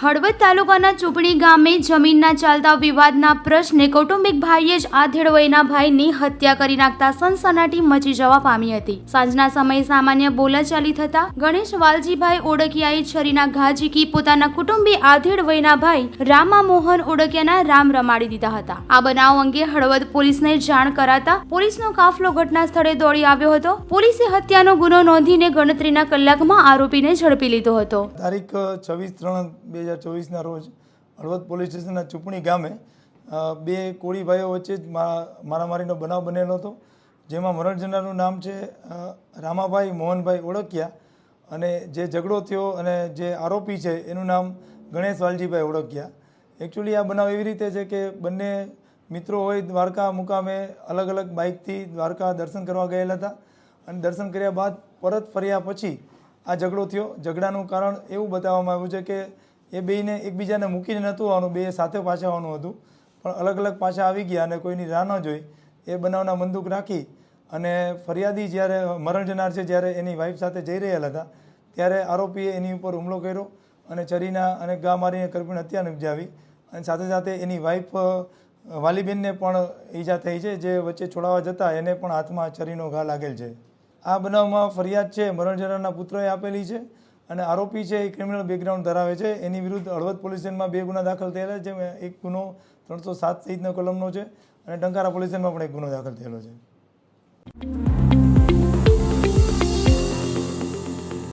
હળવદ તાલુકાના ચૂંટણી ગામે જમીનના ચાલતા વિવાદના પ્રશ્ને કૌટુંબિક ભાઈએ જ આધેડવયના ભાઈની હત્યા કરી નાખતા સનસનાટી મચી જવા પામી હતી. સાંજના સમયે સામાન્ય બોલાચાલી થતા ગણેશ વાલજીભાઈ ઓડકિયાએ છરીના ઘા ઝીકી પોતાના કુટુંબી આધેડ વયના ભાઈ રામા મોહન ઓડકિયાના રામ રમાડી દીધા હતા. આ બનાવ અંગે હળવદ પોલીસને જાણ કરાતા પોલીસનો કાફલો ઘટના સ્થળે દોડી આવ્યો હતો. પોલીસે હત્યાનો ગુનો નોંધીને ગણતરીના કલાકમાં આરોપીને ઝડપી લીધો હતો. તારીખ છવ્વીસ ત્રણ હજાર ચોવીસના રોજ હળવદ પોલીસ સ્ટેશનના ચૂંટણી ગામે બે કોળી ભાઈઓ વચ્ચે જ મારામારીનો બનાવ બનેલો હતો, જેમાં મરણ જનારનું નામ છે રામાભાઈ મોહનભાઈ ઓળખિયા અને જે ઝઘડો થયો અને જે આરોપી છે એનું નામ ગણેશ વાલજીભાઈ ઓળખ્યા. એકચ્યુઅલી આ બનાવ એવી રીતે છે કે બંને મિત્રો હોય દ્વારકા મુકામે અલગ અલગ બાઇકથી દ્વારકા દર્શન કરવા ગયેલા હતા અને દર્શન કર્યા બાદ પરત ફર્યા પછી આ ઝઘડો થયો. ઝઘડાનું કારણ એવું બતાવવામાં આવ્યું છે કે એ બેયને એકબીજાને મૂકીને નહોતું આવવાનું બે સાથે પાછા આવવાનું હતું. પણ અલગ અલગ પાછા આવી ગયા અને કોઈની રાહ ન જોઈ. એ બનાવના બંદૂક રાખી અને ફરિયાદી જ્યારે મરણ જનાર છે જ્યારે એની વાઈફ સાથે જઈ રહેલા હતા, ત્યારે આરોપીએ એની ઉપર હુમલો કર્યો અને ચરીના અને ગા મારીને કરપીણ હત્યા નિપજાવી અને સાથે સાથે એની વાઈફ વાલીબેનને પણ ઈજા થઈ છે, જે વચ્ચે છોડાવવા જતા એને પણ હાથમાં ચરીનો ઘા લાગેલ છે. આ બનાવમાં ફરિયાદ છે, મરણ જનારના પુત્રએ આપેલી છે અને આરોપી છે એ ક્રિમિનલ બેકગ્રાઉન્ડ ધરાવે છે, એની વિરુદ્ધ હળવદ પોલીસ સ્ટેશનમાં બે ગુના દાખલ થયેલા છે. એક ગુનો ત્રણસો સાત સહિતના કલમનો છે અને ટંકારા પોલીસ સ્ટેશનમાં પણ એક ગુનો દાખલ થયેલો છે.